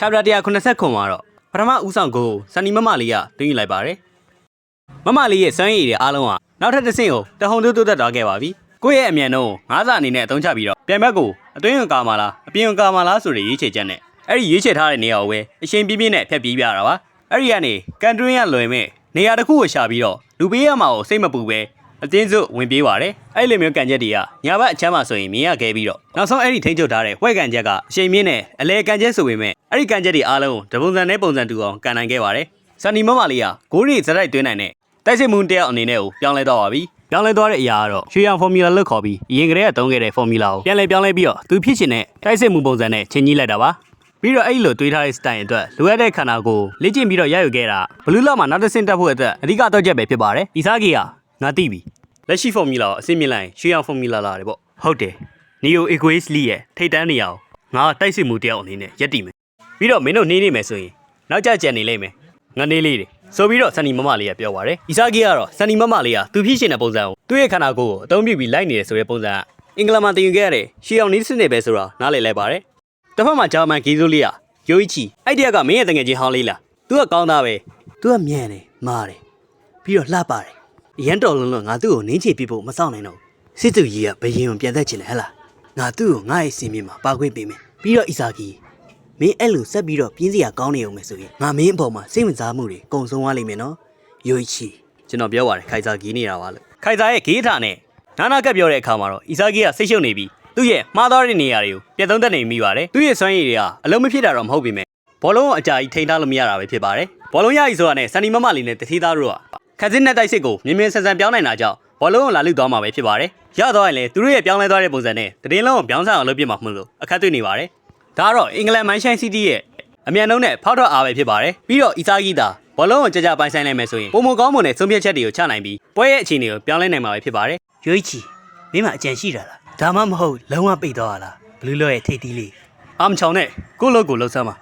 chapter 189မှာတော့ပထမဦးဆောင်ကိုစနီမမလေးကတွင်းယူလိုက်ပါတယ်မမလေးရဲ့စွမ်းရည်တွေအားလုံးကနောက်ထပ်တစ်ဆင့်ကိုတဟုန်တိုးတိုးတက်သွားခဲ့ပါပြီကိုယ့်ရဲ့အမြန်နှုန်းကိုငါးစာအနေနဲ့အသုံးချပြီးတော့ပြန်ဘက်ကိုအတွင်းဝင်ကာမလားအပြင်ဝင်ကာမလားဆိုတဲ့ရွေးချယ်ချက်နဲ့အဲ့ဒီရွေးချယ်ထားတဲ့နေရာကိုပဲအရှင်ပြင်းပြင်းနဲ့ဖျက်ပြီးပြတာပါအဲ့ဒီကနေကန်တွင်းရလွယ်မဲ့နေရာတစ်ခုကိုရှာပြီးတော့လူပေးရမှာကိုစိတ်မပူပဲ အတင်းစုဝင်ပြေးပါတယ်အဲ့လိုမျိုးကန်ချက်တွေကညာဘက်အချမ်းမှာဆိုရင်မြင်ရခဲ့ပြီးတော့နောက်ဆုံးအဲ့ဒီထိန်းချုပ်ထားတဲ့ဝှဲကန်ချက်ကအချိန်မြင့်နဲ့အလဲကန်ချက်ဆိုပေမဲ့အဲ့ဒီကန်ချက်တွေအားလုံးကိုတပုံစံနဲ့ပုံစံတူအောင်ကန်နိုင်ခဲ့ပါတယ်စန်နီမမလေးကဂိုးရီစရိုက်သွင်းနိုင်တဲ့တိုက်စစ်မှုတယောက်အနေနဲ့ကိုပြောင်းလဲတော့ပါပြီပြောင်းလဲသွားတဲ့အရာကတော့ရွှေရောင်ဖော်မြူလာလို့ခေါ်ပြီးအရင်ကတည်းကသုံးခဲ့တဲ့ဖော်မြူလာကိုပြန်လဲပြောင်းလဲပြီးတော့သူဖြစ်ချင်တဲ့တိုက်စစ်မှုပုံစံနဲ့ချိန်ကြီးလိုက်တာပါပြီးတော့အဲ့လိုတွေးထားတဲ့ style အတွက်လိုအပ်တဲ့ခန္ဓာကိုယ်လေ့ကျင့်ပြီးတော့ရယူခဲ့တာဘလူးလောက်မှာနောက်တစ်ဆင့်တက်ဖို့အတွက်အဓိကတော့ချက်ပဲဖြစ်ပါတယ်။ဤစားကြီးက ငါသိပြီ။လက်ရှိ formula ကိုအစစ်မြင်လိုက်ရင်ရွှေရောင် formula လာတယ်ပေါ့။ဟုတ်တယ်။ Neo Equationally ရဲ့ထိတ်တန်းနေရာကိုငါတိုက်စစ်မှုတယောက်အနေနဲ့ရက်တည်မယ်။ပြီးတော့မင်းတို့နေနေမယ်ဆိုရင်နောက်ကျကျန်နေလိမ့်မယ်။ငါနေလေးတွေဆိုပြီးတော့ဆန်နီမမလေးကပြောပါတယ်။ဤစားကြီးကတော့ဆန်နီမမလေးကသူဖြစ်ရှင်တဲ့ပုံစံကိုသူ့ရဲ့ခန္ဓာကိုယ်ကိုအသုံးပြုပြီးလိုက်နေတယ်ဆိုတဲ့ပုံစံကအင်္ဂလန်မှာတင်ယူခဲ့ရတဲ့ရွှေရောင်နီးစနစ်ပဲဆိုတာနားလည်လိုက်ပါတယ်။တစ်ဖက်မှာဂျာမန်ဂီဇိုလီယာယိုအီချီအဲ့တရကမင်းရဲ့တငယ်ချင်းဟောင်းလေးလား။ तू ကကောင်းသားပဲ။ तू ကမြန်တယ်မားတယ်ပြီးတော့လှပါတယ်။ ရန်တော်လုံးလုံးငါသူ့ကိုနင်းချပြဖို့မဆောင်နိုင်တော့ဘူးစစ်သူကြီးကဘယင်ကိုပြန်သက်ချင်တယ်ဟဲ့လား။ငါသူ့ကိုငါ့ရဲ့စင်မြင့်မှာပါခွင့်ပေးမယ်။ပြီးတော့အီစာကီမင်းအဲ့လိုဆက်ပြီးတော့ပြင်းစရာကောင်းနေအောင်မယ်ဆိုရင်ငါမင်းအပေါ်မှာစိတ်ဝင်စားမှုတွေကုံဆုံးသွားလိမ့်မယ်နော်။ယိုအီချီကျွန်တော်ပြောပါတယ်ခိုင်စာကီနေတာပါလို့ခိုင်စာရဲ့ဂေးထာနဲ့နာနာကပ်ပြောတဲ့အခါမှာတော့အီစာကီကစိတ်ရှုပ်နေပြီးသူ့ရဲ့မှားသွားတဲ့နေရာတွေကိုပြတ်သုံးသက်နေမိပါတယ်သူ့ရဲ့စွမ်းရည်တွေကအလုံးမဖြစ်တာတော့မဟုတ်ပေမဲ့ဘောလုံးကိုအကြာကြီးထိန်းထားလို့မရတာပဲဖြစ်ပါတယ်ဘောလုံးရည်ဆိုတာနဲ့စန်နီမမလေးနဲ့တတိသားတို့က ခက်စစ်နဲ့တိုက်စစ်ကိုမြင်းမြင်းဆန်ဆန်ပြောင်းနိုင်တာကြောင့်ဘောလုံးကိုလာလူသွားမှာပဲဖြစ်ပါတယ်ရသွားရင်လည်းသူတို့ရဲ့ပြောင်းလဲသွားတဲ့ပုံစံနဲ့တည်င်းလုံးကိုပြောင်းဆအောင်လုပ်ပြမှာမဟုတ်လို့အခက်တွေ့နေပါတယ်ဒါကတော့အင်္ဂလန်မန်ရှိုင်းစီးတီးရဲ့အမြန်နှုန်းနဲ့ဖောက်ထွက်အားပဲဖြစ်ပါတယ်ပြီးတော့အီစာဂီတာဘောလုံးကိုကြကြပိုင်ဆိုင်နိုင်မယ်ဆိုရင်ပုံမကောင်းမွန်တဲ့ဆုံးဖြတ်ချက်တွေကိုချနိုင်ပြီးပွဲရဲ့အခြေအနေကိုပြောင်းလဲနိုင်မှာပဲဖြစ်ပါတယ်ရွေးချီမင်းမအကြံရှိတာလားဒါမှမဟုတ်လုံးဝပိတ်သွားတာလားဘလူးလော့ရဲ့ထိတ်တီးလေးအာမချောင်နဲ့ကိုယ့်လုပ်ကိုလှုပ်ဆမ်းပါ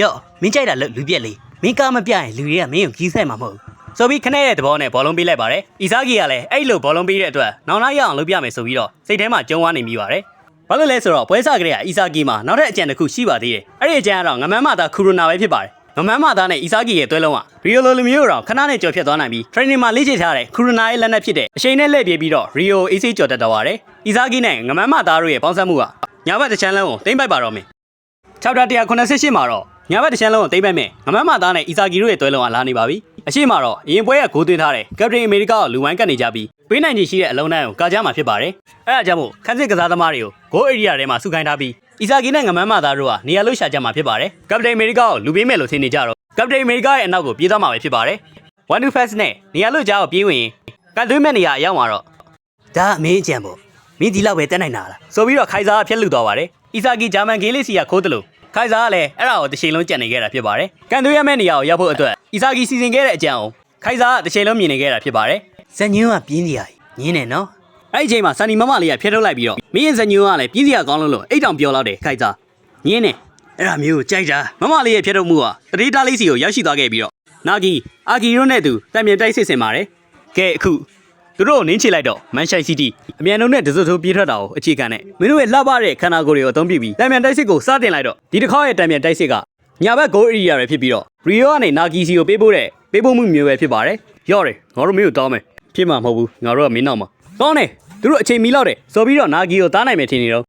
ယော့မင်းကြိုက်တာလို့လူပြက်လေးမင်းကားမပြရင်လူတွေကမင်းကိုကြီးဆိုင်မှာမဟုတ်ဘူး ဆိုပြီးခနဲ့တဲ့သဘောနဲ့ဘောလုံးပေးလိုက်ပါတယ်။အီဇာဂီကလည်းအဲ့လိုဘောလုံးပေးတဲ့အတွက်နောင်လာရအောင်လုပ်ပြမယ်ဆိုပြီးတော့စိတ်ထဲမှာကြုံဝါနေမိပါတယ်။ဘာလို့လဲဆိုတော့ပွဲစားကလေးကအီဇာဂီမှာနောက်ထပ်အကြံတစ်ခုရှိပါသေးတယ်။အဲ့ဒီအကြံကတော့ငမန်းမသားခူရိုနာပဲဖြစ်ပါတယ်။ငမန်းမသားနဲ့အီဇာဂီရဲ့တွဲလုံးကရီယိုလိုလိုမျိုးတော့ခဏနဲ့ကြော်ဖြတ်သွားနိုင်ပြီး training မှာလေ့ကျင့်ထားတဲ့ခူရိုနာရဲ့လက်နက်ဖြစ်တဲ့အချိန်နဲ့လှည့်ပြေးပြီးတော့ရီယိုအေးဆေးကြော်တက်တော့ပါတယ်။အီဇာဂီနဲ့ငမန်းမသားတို့ရဲ့ပေါင်းစပ်မှုကညာဘက်တစ်ချမ်းလုံးကိုတိမ့်ပိုက်ပါတော့မယ်။ chapter 188မှာတော့ညာဘက်တစ်ချမ်းလုံးကိုတိမ့်ပိုက်မယ်ငမန်းမသားနဲ့အီဇာဂီတို့ရဲ့တွဲလုံးကလာနေပါပြီ အရှိမတော့အရင်ပွဲကဂိုးသွင်းထားတဲ့ကပတိန်အမေရိကကိုလူဝိုင်းကတ်နေကြပြီးပေးနိုင်ချင်ရှိတဲ့အလုံးတန်းကိုကာကြမှာဖြစ်ပါတယ်အဲဒါကြောင့်မို့ခန်းစစ်ကစားသမားတွေကိုဂိုးအေရီယာထဲမှာစုခိုင်းထားပြီးအီဇာဂီနဲ့ငမန်းမသားတို့ကနေရာလို့ရှာကြမှာဖြစ်ပါတယ်ကပတိန်အမေရိကကိုလူပေးမယ်လို့ထင်နေကြတော့ကပတိန်အမေရိကရဲ့အနောက်ကိုပြေးသွားမှာပဲဖြစ်ပါတယ်1 2 fast နဲ့နေရာလို့ကြားကိုပြေးဝင်ရင်ကန်သွင်းမဲ့နေရာအရောက်မှာတော့ဒါအမင်းအကြံပေါ့မင်းဒီလောက်ပဲတက်နိုင်တာလားဆိုပြီးတော့ခိုင်စာကဖျက်လူသွားပါတယ်အီဇာဂီဂျာမန်ဂေးလေးစီကခိုးတယ်လို့ ခိုင်စာကလည်းအဲ့ဒါကိုတစ်ချိန်လုံးကြံနေခဲ့တာဖြစ်ပါတယ်ကန်သွင်းရမယ့်နေရာကိုရောက်ဖို့အတွက်အီဇာဂီစီစဉ်ခဲ့တဲ့အကြံကိုခိုင်စာကတစ်ချိန်လုံးမြင်နေခဲ့တာဖြစ်ပါတယ်ဇန်ညွန်းကပြင်းစရာညင်းနေနော်အဲ့ဒီအချိန်မှာဆန်နီမမလေးကဖျက်ထုတ်လိုက်ပြီးတော့မင်းရဲ့ဇန်ညွန်းကလည်းပြင်းစရာကောင်းလို့လို့အိတ်တောင်ပြောလောက်တယ်ခိုင်စာညင်းနေအဲ့ဒါမျိုးကိုကြိုက်တာမမလေးရဲ့ဖျက်ထုတ်မှုကတတိတားလေးစီကိုရောက်ရှိသွားခဲ့ပြီးတော့နာဂီအာဂီရိုနဲ့သူတံမြင်တိုက်စစ်စင်ပါတယ်ကဲအခု သူတို့ကိုနင်းချလိုက်တော့မန်ရှိုင်းစီးတီးအမြန်နှုံးနဲ့ဒဇတ်ထိုးပြေးထွက်တာကိုအခြေခံနဲ့မင်းတို့ရဲ့လှပတဲ့ခန္ဓာကိုယ်တွေကိုအသုံးပြုပြီးတံမြန်တိုက်စစ်ကိုစတင်လိုက်တော့ဒီတစ်ခါရဲ့တံမြန်တိုက်စစ်ကညာဘက်ဂိုးအရီယာပဲဖြစ်ပြီးတော့ရီယိုကနေနာဂီစီကိုပေးပို့တဲ့ပေးပို့မှုမျိုးပဲဖြစ်ပါတယ်ရော့တယ်ငါတို့မင်းကိုတောင်းမယ်ဖြစ်မှာမဟုတ်ဘူးငါတို့ကမင်းနောက်မှာကောင်းတယ်သူတို့အချိန်မီလောက်တယ်ဆိုပြီးတော့နာဂီကိုတားနိုင်မယ်ထင်နေတော့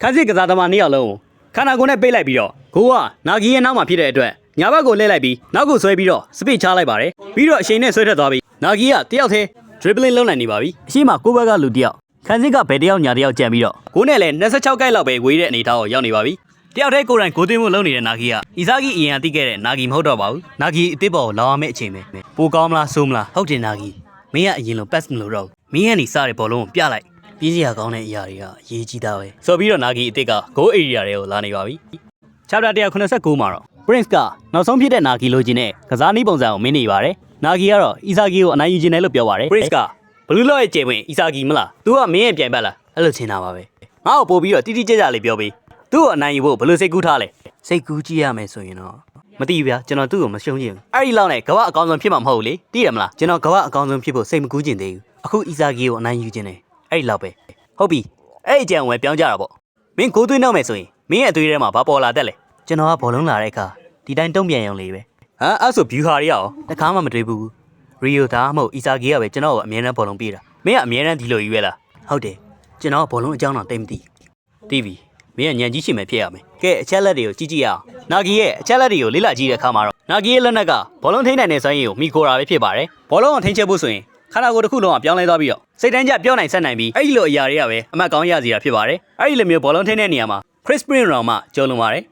ခန်းစစ်ကစားသမားနှစ်ယောက်လုံးကိုခန္ဓာကိုယ်နဲ့ပိတ်လိုက်ပြီးတော့ဂိုးကနာဂီရဲ့နောက်မှာဖြစ်တဲ့အတွက်ညာဘက်ကိုလှည့်လိုက်ပြီးနောက်ကိုဆွဲပြီးတော့စပစ်ချလိုက်ပါတယ်ပြီးတော့အချိန်နဲ့ဆွဲထွက်သွားပြီးနာဂီကတယောက်တည်း dribbling လုပ်နိုင်နေပါပြီအရှိမကိုဘက်ကလူတယောက်ခန်းစစ်ကဘယ်တယောက်ညာတယောက်ကြံပြီးတော့ကိုနဲ့လည်း26ကိုက်လောက်ပဲဝေးတဲ့အနေထားကိုရောက်နေပါပြီတယောက်တည်းကိုယ်တိုင်ကိုသွင်းမှုလုပ်နေတဲ့နာဂီကအီဇာဂီအရင်ကသိခဲ့တဲ့နာဂီမဟုတ်တော့ပါဘူးနာဂီအစ်စ်ပေါ်ကိုလောင်းရမယ့်အချိန်ပဲပိုကောင်းမလားဆိုးမလားဟုတ်တယ်နာဂီမင်းကအရင်လို pass မလို့တော့ဘူးမင်းကနေစတဲ့ဘောလုံးကိုပြလိုက်ပြင်းစရာကောင်းတဲ့အရာတွေကအရေးကြီးတာပဲဆိုပြီးတော့နာဂီအစ်စ်က goal area တွေကိုလာနေပါပြီ chapter 189မှာတော့ Prince ကနောက်ဆုံးဖြစ်တဲ့နာဂီလိုချင်တဲ့ကစားနည်းပုံစံကိုမင်းနေပါတယ်။ နာဂီကတော့အီဇာဂီကိုအနိုင်ယူခြင်းတယ်လို့ပြောပါတယ်။ Prince ကဘလူးလော့ရဲ့ကျေဝင်အီဇာဂီမလား။ तू ကမင်းရဲ့ပြိုင်ဘက်လား။အဲ့လိုချင်တာပါပဲ။ငါ့ကိုပို့ပြီးတော့တိတိကျကျလေးပြောပေး။ तू ကိုအနိုင်ယူဖို့ဘယ်လိုစိတ်ကူးထားလဲ။စိတ်ကူးကြည့်ရမယ်ဆိုရင်တော့မသိဘူးဗျာကျွန်တော်သူ့ကိုမရှုံးချင်ဘူး။အဲ့ဒီလောက်နဲ့ကမ္ဘာအကောင်းဆုံးဖြစ်မှာမဟုတ်ဘူးလေ။သိတယ်မလား။ကျွန်တော်ကမ္ဘာအကောင်းဆုံးဖြစ်ဖို့စိတ်မကူးချင်သေးဘူး။အခုအီဇာဂီကိုအနိုင်ယူခြင်းတယ်။အဲ့ဒီလောက်ပဲ။ဟုတ်ပြီ။အဲ့ဒီအကြံကိုပဲပြောင်းကြတာပေါ့။မင်းကိုသွေးနောက်မယ်ဆိုရင်မင်းရဲ့အသွေးထဲမှာဘာပေါ်လာတတ်လဲကျွန်တော်ကဘောလုံးလာတဲ့အခါဒီတိုင်းတုံ့ပြန်ရုံလေးပဲ ဟမ်အဲ့ဆို view ဟာတွေရောတခါမှမတွေ့ဘူးရီယိုဒါမှမဟုတ်အီဆာဂီကပဲကျွန်တော်ကိုအမြဲတမ်းဘောလုံးပေးတာမင်းကအမြဲတမ်းဒီလိုကြီးပဲလားဟုတ်တယ်ကျွန်တော်ကဘောလုံးအကြောင်းတော့တိတ်မသိတီးပြီမင်းကညံကြီးရှိမယ်ဖြစ်ရမယ်ကဲအချက်လက်တွေကိုကြည့်ကြည့်ရအောင်နာဂီရဲ့အချက်လက်တွေကိုလေ့လာကြည့်တဲ့အခါမှာတော့နာဂီရဲ့လက်နက်ကဘောလုံးထိန်းနိုင်တဲ့စွမ်းရည်ကိုမိခိုတာပဲဖြစ်ပါတယ်ဘောလုံးကိုထိန်းချုပ်ဖို့ဆိုရင်ခန္ဓာကိုယ်တစ်ခုလုံးကပြောင်းလဲသွားပြီးတော့စိတ်တန်းကြပြောနိုင်ဆက်နိုင်ပြီးအဲ့ဒီလိုအရာတွေကပဲအမှတ်ကောင်းရစီတာဖြစ်ပါတယ်အဲ့ဒီလိုမျိုးဘောလုံးထိန်းတဲ့နေရာမှာ Chris Prin ရောင်မှကျော်လွန်ပါတယ်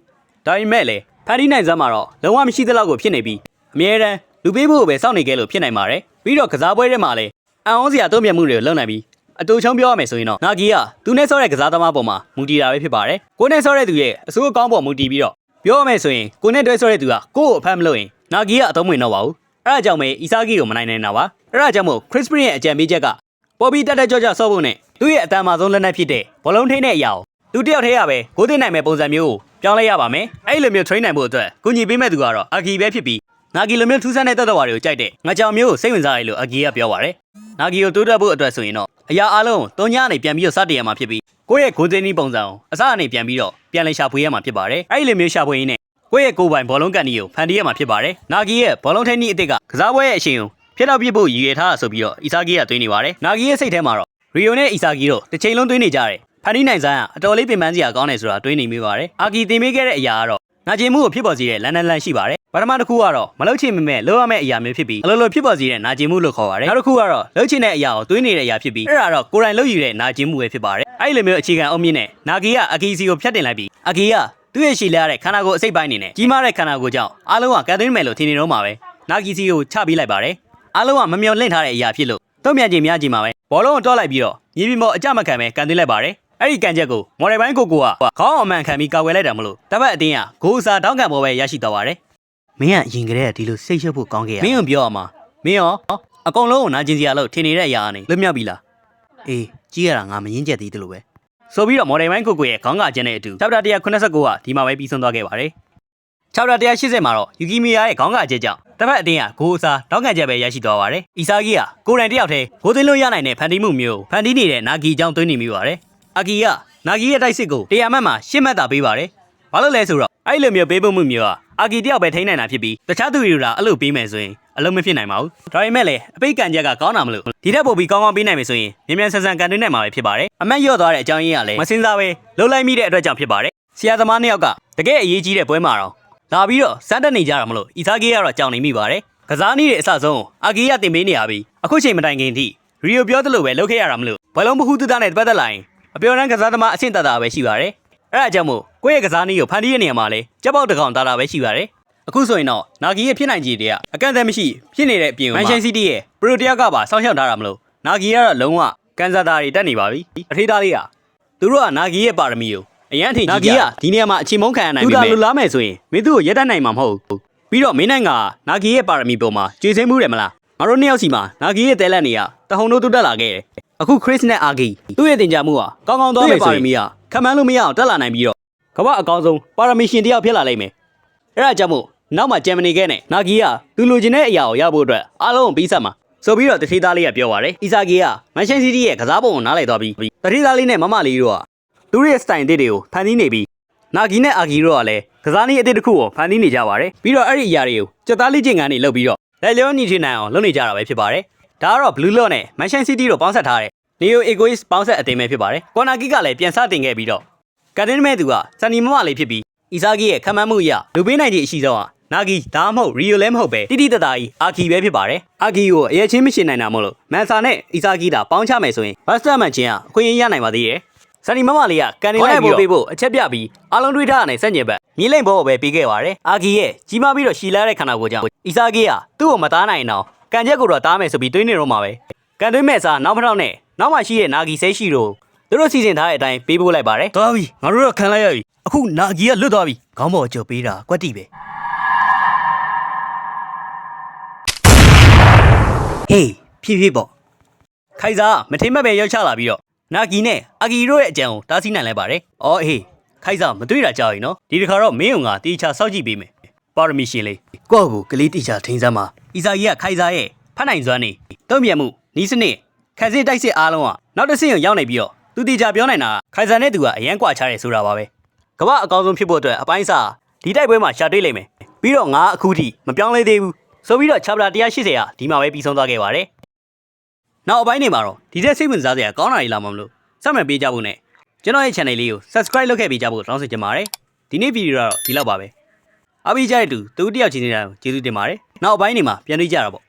ဒါပေမဲ့လည်း ဖန်တီးနိုင်စမ်းမှာတော့လုံးဝမရှိသလောက်ကိုဖြစ်နေပြီးအမြဲတမ်းလူပေးဖို့ကိုပဲစောင့်နေခဲ့လို့ဖြစ်နိုင်ပါတယ်ပြီးတော့ကစားပွဲထဲမှာလည်းအံ့ဩစရာတုံ့ပြန်မှုတွေကိုလုပ်နိုင်ပြီးအတူချုံပြောရမယ်ဆိုရင်တော့နာဂီကသူနဲ့ဆော့တဲ့ကစားသမားပေါ်မှာမူတည်တာပဲဖြစ်ပါတယ်ကိုနဲ့ဆော့တဲ့သူရဲ့အစိုးအကောင်းပေါ်မူတည်ပြီးတော့ပြောရမယ်ဆိုရင်ကိုနဲ့တွဲဆော့တဲ့သူကကိုယ့်ကိုအဖမ်းမလို့ရင်နာဂီကအသုံးဝင်တော့ပါဘူးအဲ့ဒါကြောင့်ပဲအီဆာဂီကိုမနိုင်နိုင်တာပါအဲ့ဒါကြောင့်မို့ခရစ်စပရင်ရဲ့အကြံပေးချက်ကပေါ်ပြီးတက်တက်ကြွကြွဆော့ဖို့နဲ့သူ့ရဲ့အတန်မာဆုံးလက်နက်ဖြစ်တဲ့ဘောလုံးထိန်းတဲ့အရာကို သူတယောက်တည်းရပဲကိုသိနိုင်မဲ့ပုံစံမျိုးကိုပြောင်းလဲရပါမယ်အဲ့လိုမျိုး train နိုင်ဖို့အတွက်ကိုညီပေးမဲ့သူကတော့အာဂီပဲဖြစ်ပြီးနာဂီလိုမျိုးထူးဆန်းတဲ့တက်တော်ဝါတွေကိုကြိုက်တဲ့ငါကြောင်မျိုးကိုစိတ်ဝင်စားရလို့အာဂီကပြောပါတယ်နာဂီကိုတိုးတက်ဖို့အတွက်ဆိုရင်တော့အရာအလုံးကိုတုံးညနေပြန်ပြီးတော့စတင်ရမှာဖြစ်ပြီးကိုယ့်ရဲ့ဂိုးသိန်းဒီပုံစံကိုအစအနေပြန်ပြီးတော့ပြန်လည်ရှာဖွေရမှာဖြစ်ပါတယ်အဲ့လိုမျိုးရှာဖွေရင်းနဲ့ကိုယ့်ရဲ့ကိုယ်ပိုင်ဘောလုံးကန်ဒီကိုဖန်တီးရမှာဖြစ်ပါတယ်နာဂီရဲ့ဘောလုံးထိန်းနီးအစ်စ်ကကစားပွဲရဲ့အရှင်ကိုဖြစ်တော့ပြစ်ဖို့ရည်ရွယ်ထားတာဆိုပြီးတော့အီဆာဂီကတွေးနေပါတယ်နာဂီရဲ့စိတ်ထဲမှာတော့ရီယိုနဲ့အီဆာဂီတို့တစ်ချိန်လုံးတွေးနေကြတယ် ဖန်တီးနိုင်စမ်းကအတော်လေးပင်ပန်းစရာကောင်းတယ်ဆိုတာတွေးနေမိပါတယ်အာဂီတင်ပေးခဲ့တဲ့အရာကတော့နာကျင်မှုကိုဖြစ်ပေါ်စေတဲ့လန်နန်လန်ရှိပါတယ်ပထမတစ်ခုကတော့မလုတ်ချင်မမဲ့လောရမယ့်အရာမျိုးဖြစ်ပြီးအလိုလိုဖြစ်ပေါ်စေတဲ့နာကျင်မှုလို့ခေါ်ပါတယ်နောက်တစ်ခုကတော့လုတ်ချင်တဲ့အရာကိုတွေးနေတဲ့အရာဖြစ်ပြီးအဲ့ဒါတော့ကိုယ်တိုင်လုတ်ယူတဲ့နာကျင်မှုပဲဖြစ်ပါတယ်အဲ့ဒီလိုမျိုးအခြေခံအုံမြင့်နဲ့နာဂီကအဂီစီကိုဖျက်တင်လိုက်ပြီးအဂီကသူ့ရဲ့ရှည်လျားတဲ့ခန္ဓာကိုယ်အစိတ်ပိုင်းနေနဲ့ကြီးမားတဲ့ခန္ဓာကိုယ်ကြောင့်အားလုံးကကန်သွင်းမယ်လို့ထင်နေတော့မှာပဲနာဂီစီကိုချပေးလိုက်ပါတယ်အားလုံးကမမျော်လင့်ထားတဲ့အရာဖြစ်လို့တုံ့ပြန်ခြင်းများခြင်းမှာပဲဘောလုံးကိုတွားလိုက်ပြီးတော့မြေပြင်ပေါ်အကြမခံပဲကန်သွင်းလိုက်ပါတယ် အဲ့ဒီကန်ချက်ကိုမော်ဒယ်ပိုင်းကိုကိုကခေါင်းအောင်မှန်ခံပြီးကာကွယ်လိုက်တာမလို့တပတ်အတင်းကဂိုးစားတောင်းကန်ပေါ်ပဲရရှိသွားပါတယ်မင်းကအရင်ကတည်းကဒီလိုစိတ်ရှုပ်ဖို့ကောင်းခဲ့ရမင်းကပြောရမှာမင်းရောအကုန်လုံးကိုနာကျင်စရာလို့ထင်နေတဲ့အရာကနေလွတ်မြောက်ပြီလားအေးကြီးရတာငါမငင်းချက်သေးတယ်လို့ပဲဆိုပြီးတော့မော်ဒယ်ပိုင်းကိုကိုရဲ့ခေါင်းကအကျဉ်းနဲ့အတူ chapter 189ကဒီမှာပဲပြီးဆုံးသွားခဲ့ပါတယ် chapter 180မှာတော့ယူကီမီယာရဲ့ခေါင်းကအကျဉ်းကြောင့်တစ်ဖက်အတင်းကဂိုးအစားတောင်းကန်ချက်ပဲရရှိသွားပါတယ်အီဆာဂီကကိုယ်တိုင်တယောက်တည်းဂိုးသွင်းလို့ရနိုင်တဲ့ဖန်တီးမှုမျိုးဖန်တီးနေတဲ့နာဂီကြောင့်သွင်းနေမိပါတယ် အာဂီကနာဂီရဲ့တိုက်စစ်ကိုတရားမှတ်မှာရှင်းမှတ်တာပေးပါတယ်ဘာလို့လဲဆိုတော့အဲ့လိုမျိုးပေးဖို့မှုမျိုးကအာဂီတယောက်ပဲထိန်းနိုင်တာဖြစ်ပြီးတခြားသူတွေကအဲ့လိုပေးမယ်ဆိုရင်အလုံးမဖြစ်နိုင်ပါဘူးဒါပေမဲ့လည်းအပိတ်ကန်ချက်ကကောင်းတာမလို့ဒီထက်ပိုပြီးကောင်းကောင်းပေးနိုင်မယ်ဆိုရင်မြန်မြန်ဆန်ဆန်ကန်သွင်းနိုင်မှာပဲဖြစ်ပါတယ်အမတ်ရော့သွားတဲ့အကြောင်းရင်းကလည်းမစင်စားပဲလှုပ်လိုက်မိတဲ့အတွက်ကြောင့်ဖြစ်ပါတယ်ဆရာသမားနှစ်ယောက်ကတကယ်အရေးကြီးတဲ့ပွဲမှာတော့လာပြီးတော့စမ်းတက်နေကြတာမလို့အီဆာဂီကတော့ကြောင်နေမိပါတယ်ကစားနည်းရဲ့အစဆုံးအာဂီကတင်ပေးနေရပြီးအခုချိန်မတိုင်ခင်ထိရီယိုပြောသလိုပဲလုပ်ခဲ့ရတာမလို့ဘလုံးမခုတူတာနဲ့ပတ်သက်လာရင် အပြော်တန်းကစားသမားအဆင့်တတာပဲရှိပါတယ်အဲ့ဒါကြောင့်မို့ကိုယ့်ရဲ့ကစားနည်းကိုဖန်တီးတဲ့နေရာမှာလည်းကြက်ပေါက်တစ်ကောင်တာတာပဲရှိပါတယ်အခုဆိုရင်တော့နာဂီရဲ့ဖြစ်နိုင်ခြေတွေကအကန့်အသတ်မရှိဖြစ်နေတဲ့အပြင်မန်ရှင်စီးတီးရဲ့ပရိုတယောက်ကပါစောင့်ရှောက်ထားတာမလို့နာဂီကတော့လုံးဝကန်ဆာတာတွေတက်နေပါပြီအထေးသားလေးကသူတို့ကနာဂီရဲ့ပါရမီကိုအရန်ထင်ကြီးကြနာဂီကဒီနေရာမှာအချိန်မုန်းခံရနိုင်ပြီမဲ့သူကလူလားမယ်ဆိုရင်မင်းသူ့ကိုရက်တတ်နိုင်မှာမဟုတ်ဘူးပြီးတော့မင်းနိုင်ကနာဂီရဲ့ပါရမီပေါ်မှာကျေစင်းမှုတယ်မလားငါတို့နှစ်ယောက်စီမှာနာဂီရဲ့တဲလက်နေရတဟုန်တို့တုတ်တက်လာခဲ့တယ် အခုခရစ်နဲ့အာဂီသူ့ရဲ့တင်ကြမှုကကောင်းကောင်းသွားမယ်ဆိုရင်ပါရမီကခံမှန်းလို့မရအောင်တက်လာနိုင်ပြီးတော့ကမ္ဘာအကောင်းဆုံးပါရမီရှင်တယောက်ဖြစ်လာလိမ့်မယ်အဲ့ဒါကြောင့်မို့နောက်မှာဂျမနီကဲနဲ့နာဂီကသူလိုချင်တဲ့အရာကိုရဖို့အတွက်အားလုံးကိုပြီးဆက်မှာဆိုပြီးတော့တထေးသားလေးကပြောပါတယ်အီဆာဂီကမန်ရှင်စီးတီးရဲ့ကစားပုံကိုနားလည်သွားပြီးတထေးသားလေးနဲ့မမလေးတို့ကသူတို့ရဲ့စတိုင်အသစ်တွေကိုဖန်တီးနေပြီးနာဂီနဲ့အာဂီတို့ကလည်းကစားနည်းအသစ်တစ်ခုကိုဖန်တီးနေကြပါတယ်ပြီးတော့အဲ့ဒီအရာတွေကိုစက်သားလေးကျင်ကန်နေလုပ်ပြီးတော့လက်လျောညီချင်နိုင်အောင်လုပ်နေကြတာပဲဖြစ်ပါတယ်ဒါကတော့ Blue Lot နဲ့ Manchester City တို့ပေါင်းဆက်ထားတဲ့ Neo Egoist ပေါင်းဆက်အသင်းပဲဖြစ်ပါတယ်။ Corner kick ကလည်းပြန်စတင်ခဲ့ပြီးတော့ကန်တင်မဲ့သူကစန်နီမမလေးဖြစ်ပြီးအီဆာဂီရဲ့ခံမှန်းမှုအရလူပေးနိုင်ခြင်းအရှိဆုံးကနာဂီဒါမှမဟုတ်ရီယိုလည်းမဟုတ်ပဲတိတိတတာကြီးအာဂီပဲဖြစ်ပါတယ်။အာဂီကိုအရေးချင်းမရှင်နိုင်တာမို့လို့မန်ဆာနဲ့အီဆာဂီတာပေါင်းချမယ်ဆိုရင်ဘတ်စတာမန်ချင်းကအခွင့်အရေးရနိုင်ပါသေးတယ်။စန်နီမမလေးကကန်တင်လိုက်ပြီးဖို့အချက်ပြပြီးအားလုံးတွေးထားတဲ့စန့်ကျင်ဘက်မြင်းလိမ်ဘောပဲပြီးခဲ့ပါတယ်။အာဂီရဲ့ကြီးမားပြီးတော့ရှီလာတဲ့ခန္ဓာကိုယ်ကြောင့်အီဆာဂီကသူ့ကိုမသားနိုင်အောင်ကန်ချက်ကိုတော့တားမယ်ဆိုပြီးတွေးနေတော့မှာပဲ။ကန်တွေးမဲ့စားနောက်ဖထောက်နဲ့ နောက်မှရှိတဲ့နာဂီဆဲရှိတို့သူတို့စီစဉ်ထားတဲ့အတိုင်းပေးပို့လိုက်ပါတယ်သွားပြီငါတို့တော့ခံလိုက်ရပြီအခုနာဂီကလွတ်သွားပြီခေါင်းပေါ်အကျုပ်ပေးတာကွက်တိပဲဟေးဖြည်းဖြည်းပေါ့ခိုင်စာမထိမ့်မက်ပဲရောက်ချလာပြီးတော့နာဂီနဲ့အာဂီတို့ရဲ့အကြံကိုတားဆီးနိုင်လိုက်ပါတယ်။အော်ဟေးခိုင်စာမတွေ့တာကြောက်ရင်နော်ဒီတစ်ခါတော့မင်းုံကတေချာစောက်ကြည့်ပေးမယ်။ပါရမီရှင်လေးကိုယ့်ကိုကလေးတိချာထိန်းစမ်းပါအီစာကြီးကခိုင်စာရဲ့ဖတ်နိုင်စွမ်းနေတုံ့ပြန်မှုနီးစနစ် ခန်းစစ်တိုက်စစ်အားလုံးကနောက်တစ်ဆင့်ကိုရောက်နေပြီးတော့သူတေချာပြောနိုင်တာကခိုင်စာနဲ့သူကအရန်ကွာချတယ်ဆိုတာပါပဲ။ကမ္ဘာအကောင်းဆုံးဖြစ်ဖို့အတွက်အပိုင်းစားဒီတိုက်ပွဲမှာရှာတွေ့လိမ့်မယ်ပြီးတော့ငါအခုထိမပြောင်းလဲသေးဘူးဆိုပြီးတော့ chapter 180ကဒီမှာပဲပြီးဆုံးသွားခဲ့ပါတယ်နောက်အပိုင်းနေမှာတော့ဒီတဲ့စိတ်ဝင်စားစရာကောင်းတာတွေလာမှမလို့စမှတ်ပေးကြဖို့နဲ့ကျွန်တော်ရဲ့ channel လေးကို subscribe လုပ်ခဲ့ပေးကြဖို့တောင်းဆိုချင်ပါတယ်ဒီနေ့ဗီဒီယိုကတော့ဒီလောက်ပါပဲအားပေးကြတဲ့သူတူတယောက်ချင်းနေတာကိုကျေးဇူးတင်ပါတယ်နောက်အပိုင်းနေမှာပြန်တွေ့ကြတာပေါ့